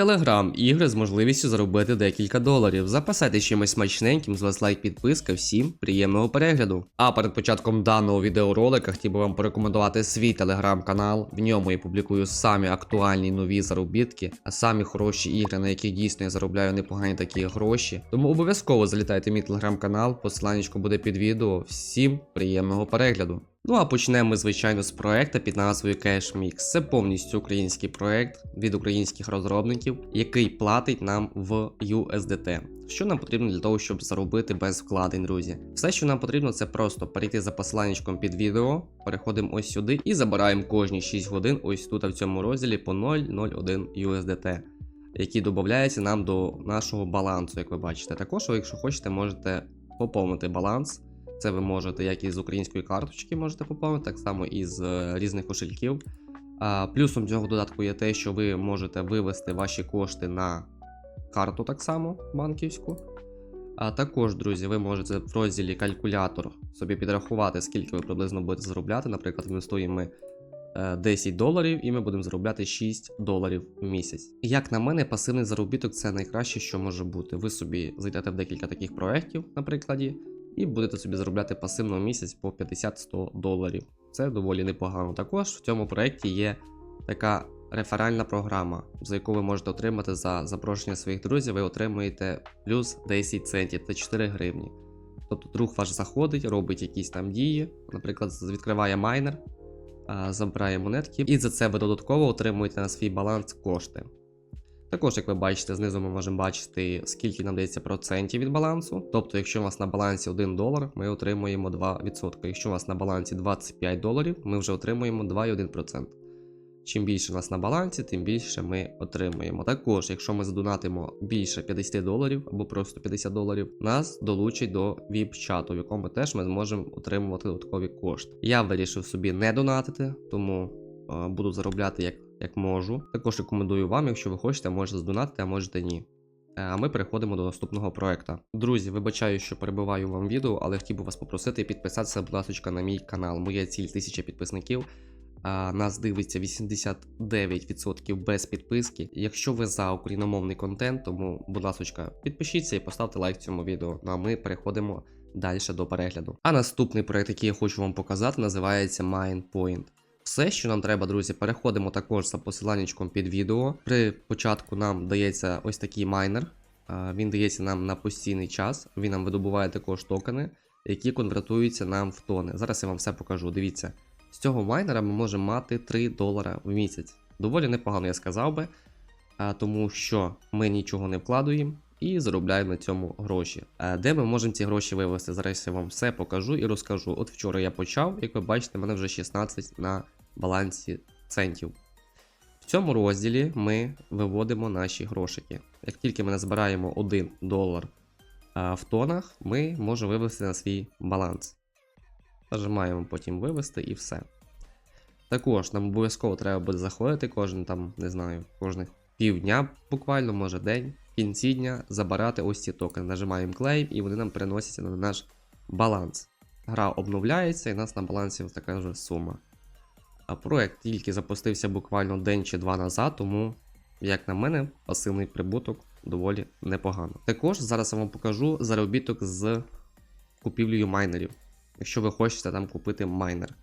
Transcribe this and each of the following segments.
Телеграм ігри з можливістю заробити декілька доларів. Запасайте чимось смачненьким, з вас лайк, підписка. Всім приємного перегляду. А перед початком даного відеоролика хотів би вам порекомендувати свій телеграм-канал. В ньому я публікую самі актуальні нові заробітки, а самі хороші ігри, на яких дійсно я заробляю непогані такі гроші. Тому обов'язково залітайте в мій телеграм-канал, посиланнячко буде під відео. Всім приємного перегляду. Ну а почнемо ми, звичайно, з проекту під назвою Cash Mix. Це повністю український проект від українських розробників, який платить нам в USDT. Що нам потрібно для того, щоб заробити без вкладень, друзі? Все, що нам потрібно, це просто перейти за посиланнячком під відео, переходимо ось сюди і забираємо кожні 6 годин ось тут в цьому розділі по 0,01 USDT. Які додаються нам до нашого балансу, як ви бачите. Також, якщо хочете, можете поповнити баланс. Це ви можете як із української карточки можете поповнити, так само і з е, різних кошельків. Плюсом цього додатку є те, що ви можете вивести ваші кошти на карту так само банківську. А також, друзі, ви можете в розділі калькулятор собі підрахувати, скільки ви приблизно будете заробляти. Наприклад, інвестуємо ми е, 10 доларів і ми будемо заробляти 6 доларів в місяць. Як на мене, пасивний заробіток це найкраще, що може бути. Ви собі зайдете в декілька таких проєктів, наприклад, і будете собі заробляти пасивно в місяць по 50-100 доларів. Це доволі непогано. Також в цьому проєкті є така реферальна програма, за яку ви можете отримати за запрошення своїх друзів, ви отримуєте плюс 10 центів, це 4 гривні. Тобто друг ваш заходить, робить якісь там дії, наприклад, відкриває майнер, забирає монетки, і за це ви додатково отримуєте на свій баланс кошти. Також, як ви бачите, знизу ми можемо бачити, скільки нам дається процентів від балансу. Тобто, якщо у вас на балансі 1 долар, ми отримуємо 2%. Якщо у вас на балансі 25 доларів, ми вже отримуємо 2,1%. Чим більше у нас на балансі, тим більше ми отримуємо. Також, якщо ми задонатимо більше 50 доларів або просто 50 доларів, нас долучать до VIP-чату, в якому теж ми зможемо отримувати додаткові кошти. Я вирішив собі не донатити, тому е, буду заробляти як, як можу. Також рекомендую вам, якщо ви хочете, можете здонатити, а можете ні. Е, А ми переходимо до наступного проекту. Друзі, вибачаю, що перебиваю вам відео, але хотів би вас попросити підписатися, будь ласка, на мій канал. Моя ціль 1000 підписників. А, нас дивиться 89% без підписки. Якщо ви за україномовний контент, тому, будь ласка, підпишіться і поставте лайк цьому відео. Ну а ми переходимо далі до перегляду. А наступний проект, який я хочу вам показати, називається MinePoint. Все, що нам треба, друзі, переходимо також за посиланнячком під відео. При початку нам дається ось такий майнер. Він дається нам на постійний час. Він нам видобуває також токени, які конвертуються нам в тони. Зараз я вам все покажу. Дивіться. З цього майнера ми можемо мати 3 долара в місяць. Доволі непогано, я сказав би, тому що ми нічого не вкладуємо і заробляємо на цьому гроші. Де ми можемо ці гроші вивести? Зараз я вам все покажу і розкажу. От вчора я почав, як ви бачите, мене вже 16 на балансі центів. В цьому розділі ми виводимо наші грошики. Як тільки ми назбираємо 1 долар в тонах, ми можемо вивести на свій баланс. Нажимаємо потім вивести і все. Також нам обов'язково треба буде заходити кожен там, не знаю, кожних півдня, буквально, може день, в кінці дня забирати ось ці токени. Нажимаємо клейм і вони нам переносяться на наш баланс. Гра обновляється і у нас на балансі така вже сума. А проект тільки запустився буквально день чи два назад, тому, як на мене, пасивний прибуток доволі непогано. Також зараз я вам покажу заробіток з купівлею майнерів якщо ви хочете там купити майнер.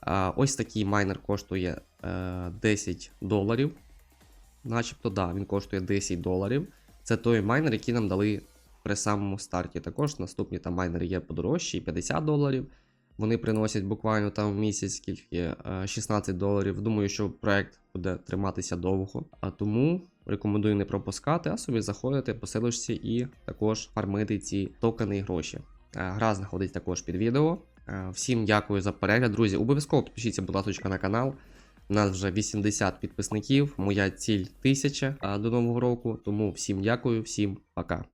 А, Ось такий майнер коштує е, 10 доларів. Начебто, да, він коштує 10 доларів. Це той майнер, який нам дали при самому старті. Також наступні там майнери є подорожчі, 50 доларів. Вони приносять буквально там в місяць скільки е, 16 доларів. Думаю, що проект буде триматися довго. А тому рекомендую не пропускати, а собі заходити по силочці і також фармити ці токени і гроші. Е, Гра знаходиться також під відео. Е, Всім дякую за перегляд, друзі. Обов'язково підпишіться, будь ласка, на канал. У нас вже 80 підписників. Моя ціль 1000 е, до нового року. Тому всім дякую, всім пока.